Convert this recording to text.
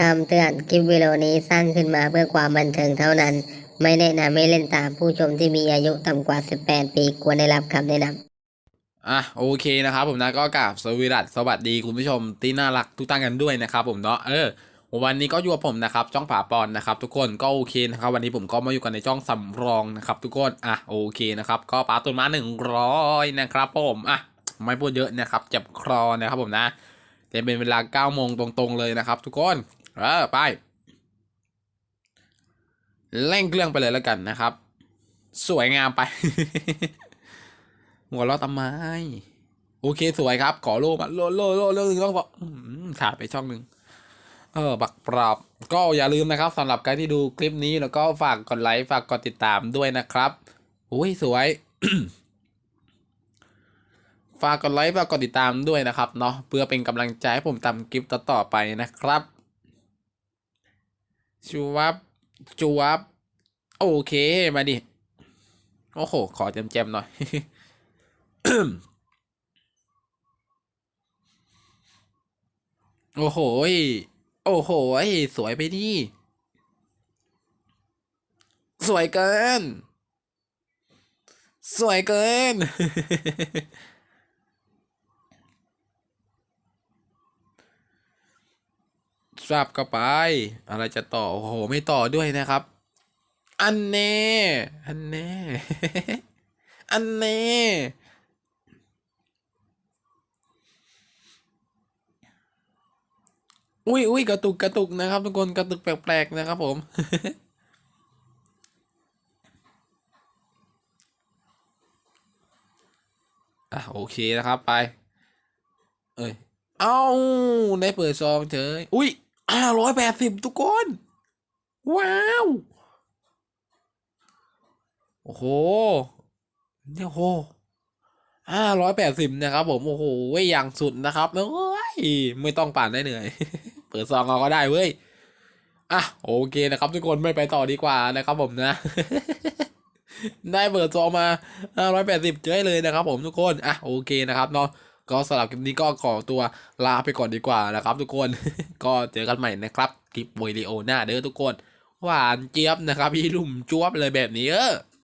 คำเตือน คลิปวิดีโอนี้สร้างขึ้นมาเพื่อความบันเทิงเท่านั้น ไม่แนะนำให้เล่นตามผู้ชมที่มีอายุต่ำกว่า 18 ปีควรได้รับคำแนะนำอะโอเคนะครับผมนะก็กราบสวีดัสสวัสดีคุณผู้ชมที่น่ารักทุกท่านกันด้วยนะครับผมเนาะเออวันนี้ก็อยู่กับผมนะครับจ้องผาปอนนะครับทุกคนก็โอเคนะครับวันนี้ผมก็มาอยู่กันในจ้องสำรองนะครับทุกคนอะโอเคนะครับก็ปาตุนมาหนึ่งร้อยนะครับผมอะไม่พูดเยอะนะครับเจ็บคอนะครับผมนะจะเป็นเวลาเก้าโมงตรงๆเลยนะครับทุกคน เออไปเร่งเครื่องไปเลยแล้วกันนะครับ สวยงามไป หัวเราะทำไม โอเคสวยครับ ขอโลมาโลโลโลโลหนึ่งต้องบอกขาดไปช่องหนึ่งเออ บักปรับ ก็อย่าลืมนะครับสำหรับใครที่ดูคลิปนี้แล้วก็ฝากกดไลค์ฝากกดติดตามด้วยนะครับอุ้ยสวย ฝากกดไลค์ฝากกดติดตามด้วยนะครับเนาะเพื่อเป็นกำลังใจให้ผมทำคลิปต่อๆไปนะครับ จูวับจูวับโอเค มาดิ โอ้โห ขอเจมๆหน่อยโอ้โห โอ้โห สวยไปดิสวยเกิน สวยเกิน ทราบก็ไป อะไรจะต่อ โอ้โห ไม่ต่อด้วยนะครับ อันแน่ อันแน่ อันแน่ อุ้ยอุ้ยกระตุกกระตุกนะครับ ทุกคนกระตุกแปลกๆนะครับผมอะโอเคนะครับไป เอ้ย เอ้าได้เปิดซองเฉย อุ้ย ห้าร้อยแปดสิบทุกคน ว้าว โอ้โหเนี่ยโหห้าร้อยแปดสิบนะครับผม โอ้โหยอย่างสุดนะครับเอ้ยไม่ต้องปั่นได้เหนื่อย เปิดซองเอาก็ได้เว้ย อะ โอเคนะครับ ทุกคนไม่ไปต่อดีกว่านะครับผมนะ ได้เปิดซองมาร้อยแปดสิบเจอเลยนะครับผมทุกคน อะ โอเคนะครับเนาะ ก็สำหรับคลิปนี้ก็ขอตัวลาไปก่อนดีกว่านะครับ ทุกคน ก็เจอกันใหม่นะครับคลิปวิดีโอหน้าเด้อทุกคน หวานเจี๊ยบนะครับพี่ลุ่มจ้วบเลยแบบนี้เออ